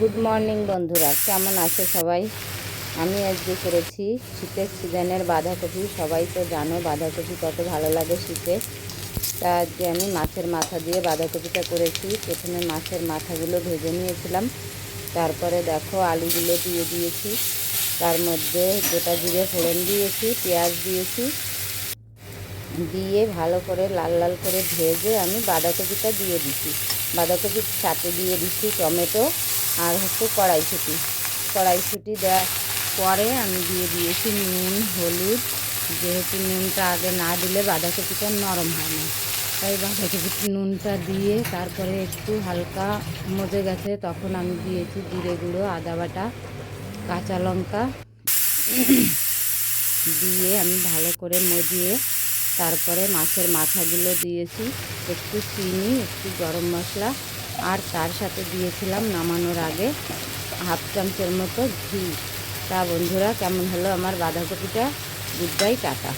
Good morning বন্ধুরা, কেমন আছে সবাই? আমি আজকে করেছি শীতের সিজনের বাঁধাকপি, সবাই তো জানো বাঁধাকপি কত ভালো লাগে শীতে। তা আজকে আমি মাছের মাথা দিয়ে বাঁধাকপিটা করেছি। প্রথমে মাছের মাথাগুলো ভেজে নিয়েছিলাম, তারপরে দেখো আলুগুলো দিয়ে দিয়েছি। তার মধ্যে গোটা জিরে ফোড়ন দিয়েছি, পেঁয়াজ দিয়েছি। দিয়ে ভালো করে লাল লাল করে ভেজে আমি বাঁধাকপিটা দিয়ে দিচ্ছি। বাঁধাকপির সাথে দিয়ে দিচ্ছি টমেটো আর হচ্ছে কড়াইশুঁটি। কড়াইশুঁটি দেওয়ার পরে আমি দিয়ে দিয়েছি নুন, হলুদ। যেহেতু নুনটা আগে না দিলে বাঁধাকপিটা নরম হয় না। তাই বাঁধাকপির নুনটা দিয়ে তারপরে একটু হালকা মজে গেছে, তখন আমি দিয়েছি জিরে গুঁড়ো, আদা বাটা, কাঁচা লঙ্কা। দিয়ে আমি ভালো করে মজিয়ে তারপরে মাছের মাথাগুলো দিয়েছি। একটু চিনি, একটু গরম মশলা আর তার সাথে দিয়েছিলাম নামানোর আগে হাফ চামচের মতো ঘি। তা বন্ধুরা, কেমন হলো আমার বাঁধাকপিটা? Good bye, tata.